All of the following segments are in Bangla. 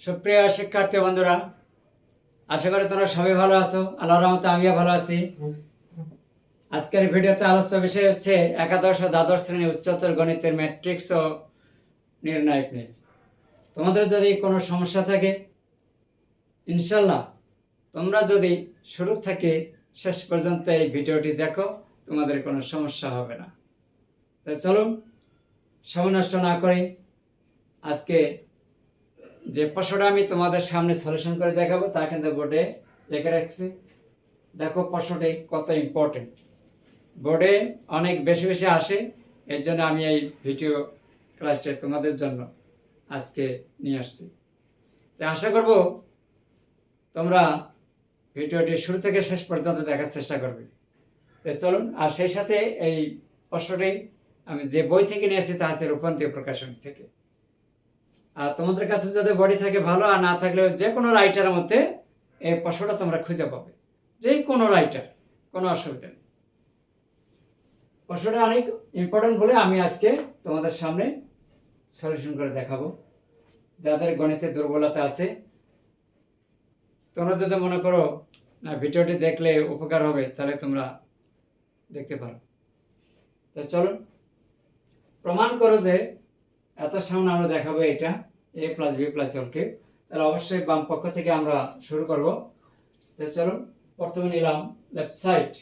সুপ্রিয় শিক্ষার্থী বন্ধুরা, আশা করি তোমরা সবাই ভালো আছো। আল্লাহ রহমতে আমিও ভালো আছি। আজকের ভিডিওতে আলোচ্য বিষয় হচ্ছে একাদশ ও দ্বাদশ শ্রেণি উচ্চতর গণিতের ম্যাট্রিক্স ও নির্ণায়ক নিয়ে। তোমাদের যদি কোনো সমস্যা থাকে ইনশাল্লাহ তোমরা যদি শুরু থেকে শেষ পর্যন্ত এই ভিডিওটি দেখো, তোমাদের কোনো সমস্যা হবে না। তাই চলুন সময় নষ্ট না করে আজকে যে প্রশ্নটা আমি তোমাদের সামনে সলিউশন করে দেখাবো, তা কিন্তু বোর্ডে লিখে রাখছি। দেখো প্রশ্নটি কত ইম্পর্টেন্ট বোর্ডে অনেক বেশি বেশি আসে, এর জন্য আমি এই ভিডিও ক্লাসটা তোমাদের জন্য আজকে নিয়ে আসছি। তাই আশা করব তোমরা ভিডিওটি শুরু থেকে শেষ পর্যন্ত দেখার চেষ্টা করবে। তাই চলুন, আর সেই সাথে এই প্রশ্নটি আমি যে বই থেকে নিয়েছি, তা হচ্ছে রূপান্তর প্রকাশনী থেকে। আর তোমাদের কাছে যদি বডি থাকে ভালো, আর না থাকলেও যে কোনো রাইটারের মধ্যে এই প্রশ্নটা তোমরা খুঁজে পাবে। যে কোনো রাইটার কোনো অসুবিধা নেই। প্রশ্নটা অনেক ইম্পর্টেন্ট বলে আমি আজকে তোমাদের সামনে সলিউশন করে দেখাবো। যাদের গণিতে দুর্বলতা আছে, তোমরা যদি মনে করো, না, ভিডিওটি দেখলে উপকার হবে, তাহলে তোমরা দেখতে পারো। তো চলো প্রমাণ করো যে এত সামনে আমরা দেখাবো এটা এ প্লাস বি প্লাস অলকে তাহলে অবশ্যই বাম পক্ষ থেকে আমরা শুরু করব। তো চলুন প্রথমে নিলাম লেফট সাইড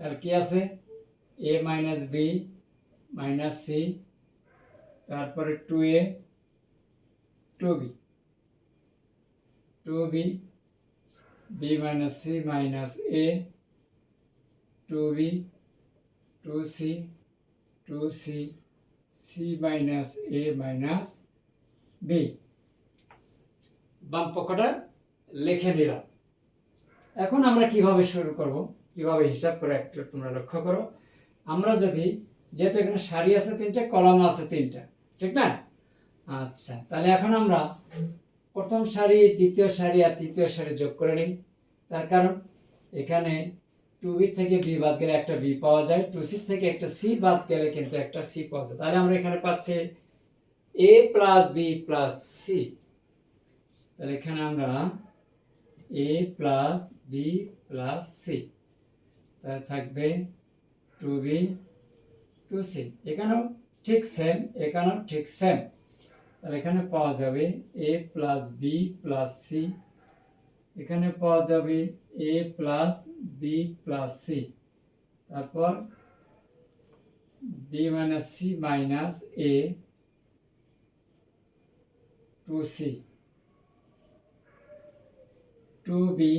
তাহলে কি আছে? A minus B minus C তারপরে two A two B two B B minus C minus A two B two C two C C minus A minus B. বাম পক্ষটা লিখে নিলাম। এখন আমরা কীভাবে শুরু করব? কীভাবে হিসাব করে একটু তোমরা লক্ষ্য করো। আমরা যদি, যেহেতু এখানে সারি আছে তিনটা, কলাম আছে তিনটা, ঠিক না? আচ্ছা তাহলে এখন আমরা প্রথম সারি, দ্বিতীয় সারি আর তৃতীয় সারি যোগ করে নিই। তার কারণ এখানে টু বি থেকে বি বাদ গেলে একটা বি পাওয়া যায়, টু সি থেকে একটা সি বাদ গেলে কিন্তু একটা সি পাওয়া যায়। তাহলে আমরা এখানে পাচ্ছি A plus B plus C. তাহলে এখানে আমরা A plus B plus C, তাহলে থাকবে টু বি টু সি। এখানেও ঠিক সেম এখানেও ঠিক সেম তাহলে এখানে পাওয়া যাবে A plus B plus C এখানে পাওয়া যাবে A plus B plus C তারপর B minus C minus A two C two B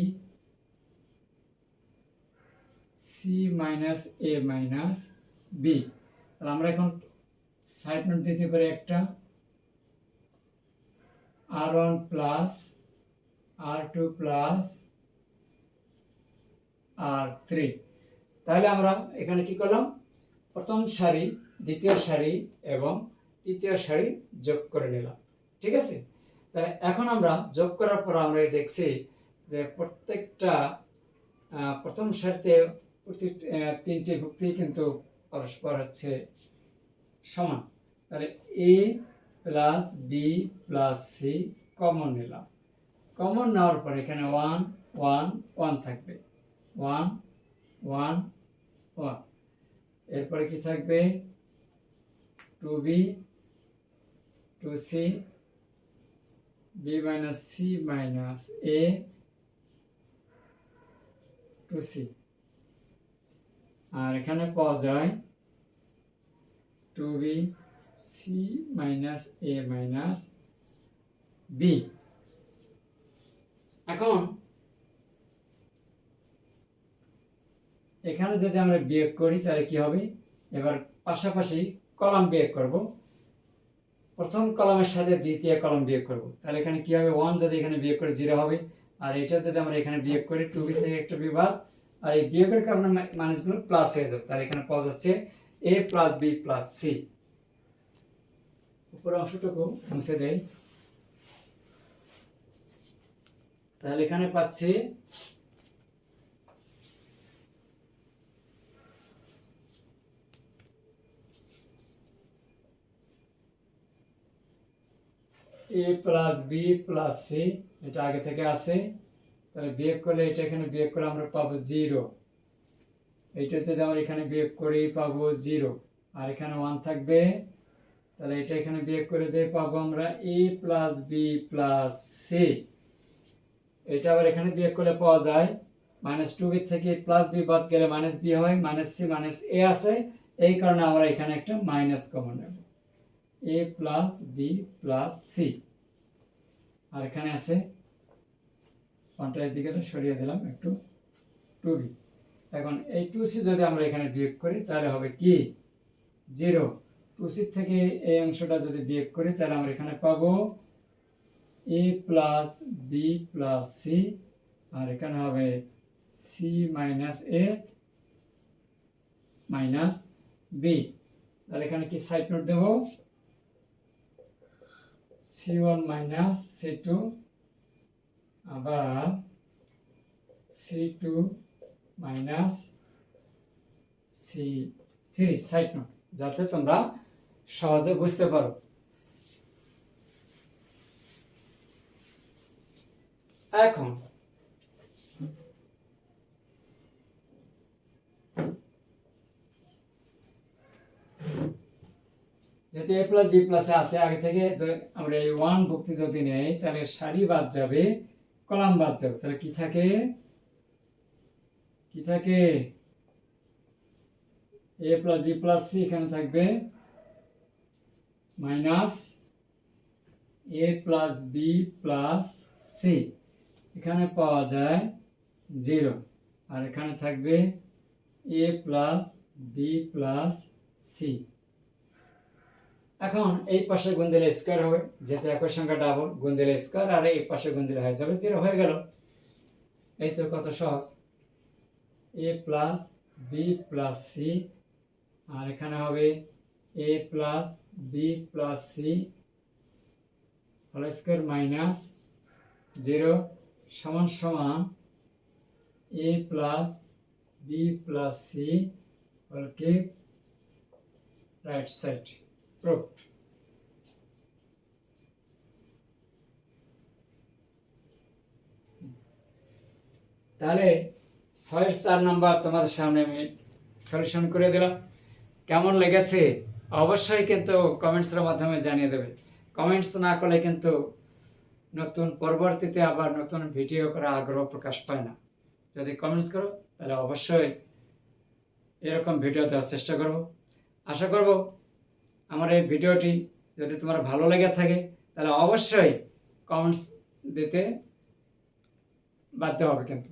C minus A minus B তাহলে আমরা এখন সাইড নোট দিতে পারি একটা। R one plus R two plus R three তাহলে আমরা এখানে কি করলাম? প্রথম সারি, দ্বিতীয় সারি এবং তৃতীয় সারি যোগ করে নিলাম। ঠিক আছে? তাহলে এখন আমরা যোগ করার পর আমরা দেখছি যে প্রত্যেকটা প্রথম সারিতে প্রতি তিনটি ভুক্তি কিন্তু পরস্পর হচ্ছে সমান। তাহলে A plus B plus C common নিলাম। কমন নেওয়ার পর এখানে ওয়ান ওয়ান ওয়ান থাকবে। ওয়ান ওয়ান ওয়ান এরপরে কি থাকবে? Two B two C B minus C minus A two C আর এখানে পাওয়া যায় two B C minus A minus B এখন এখানে যদি আমরা বিয়োগ করি, তাহলে কি হবে? এবার পাশাপাশি কলাম বিয়োগ করব। প্রথম কলামের সাথে দ্বিতীয় কলাম বিয়োগ করব। তাহলে এখানে কি হবে? ওয়ান যদি এখানে বিয়োগ করে জিরো হবে। আর এটা যদি আমরা এখানে বিয়োগ করি টু বি থেকে একটা বিভাগ। আর এই বিয়োগের কারণে মানুষগুলো প্লাস হয়ে যাবে। তাহলে এখানে পাওয়া হচ্ছে A plus B plus C উপর অংশটুকু মুছে দেয় তাহলে এখানে পাচ্ছি A plus B plus C এটা আগে থেকে আছে। তাহলে বিয়োগ করলে এটা এখানে বিয়োগ করে আমরা পাবো জিরো এইটা যদি আমরা এখানে বিয়োগ করি পাবো জিরো আর এখানে ওয়ান থাকবে। তাহলে এটা এখানে বিয়োগ করে দিয়ে পাবো আমরা A plus B plus C এটা আবার এখানে বিয়োগ করলে পাওয়া যায়। মাইনাস টু বি থেকে প্লাস বি বাদ গেলে মাইনাস বি হয়, মাইনাস সি, মাইনাস এ আছে। এই কারণে আমরা এখানে একটা মাইনাস কমন নেব। A plus B plus C. আর এখানে আছে ওয়ানটার দিকে সরিয়ে দিলাম একটু, টু বি। এখন এই টু সি যদি আমরা এখানে বিয়োগ করি, তাহলে হবে কি? জিরো। টু সি থেকে এই অংশটা যদি বিয়োগ করি, তাহলে আমরা এখানে পাবো A plus B plus C আর এখানে হবে C minus A minus B তাহলে এখানে কি সাইড নোট দেব? C one minus C two আবার C two minus C three side note যাতে তোমরা সহজে বুঝতে পারো। এখন। যেহেতু এ প্লাস বি প্লাসে আছে, আগে থেকে আমরা এই ওয়ান ভক্তি যদি নেই, তাহলে সারি বাদ যাবে, কলাম বাদ যাবে। তাহলে কি থাকে? কি থাকে? A plus B plus C এখানে থাকবে। Minus A plus B plus C এখানে পাওয়া যায় জিরো। আর এখানে থাকবে A plus B plus C. এখন এই পাশে গুণ দিলে স্কোয়ার হবে, যেহেতু একই সংখ্যা ডাবল গুণ দিলে স্কোয়ার, আর এই পাশে গুণ দিলে হয়ে যাবে জিরো, হয়ে গেল। এই তো কত সহজ। A plus B plus C, আর এখানে হবে A plus B plus C whole square minus zero. সমান সমান A plus B plus C keep right side proof তাহলে ছয়ের চার নাম্বার তোমাদের সামনে আমি সলিউশন করে দিলাম। কেমন লেগেছে? অবশ্যই কিন্তু কমেন্টসের মাধ্যমে জানিয়ে দেবে। কমেন্টস না করলে কিন্তু নতুন পরবর্তীতে আবার নতুন ভিডিও করা আগ্রহ প্রকাশ পায় না। যদি কমেন্টস করো, তাহলে অবশ্যই এরকম ভিডিও দেওয়ার চেষ্টা করব। আশা করব আমার এই ভিডিওটি যদি তোমার ভালো লেগে থাকে, তাহলে অবশ্যই কমেন্টস দিতে বাধ্য হবে কিন্তু।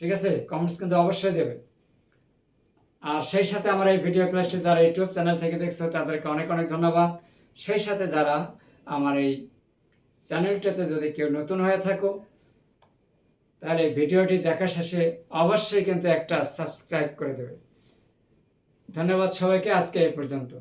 ঠিক আছে? কমেন্টস কিন্তু অবশ্যই দেবে। আর সেই সাথে আমার এই ভিডিও ক্লাসটি যারা ইউটিউব চ্যানেল থেকে দেখছ, তাদেরকে অনেক অনেক ধন্যবাদ। সেই সাথে যারা আমার এই চ্যানেলটাতে যদি কেউ নতুন হয়ে থাকো, তাহলে ভিডিওটি দেখা শেষে অবশ্যই কিন্তু একটা সাবস্ক্রাইব করে দেবে। ধন্যবাদ সবাইকে, আজকে এই পর্যন্ত।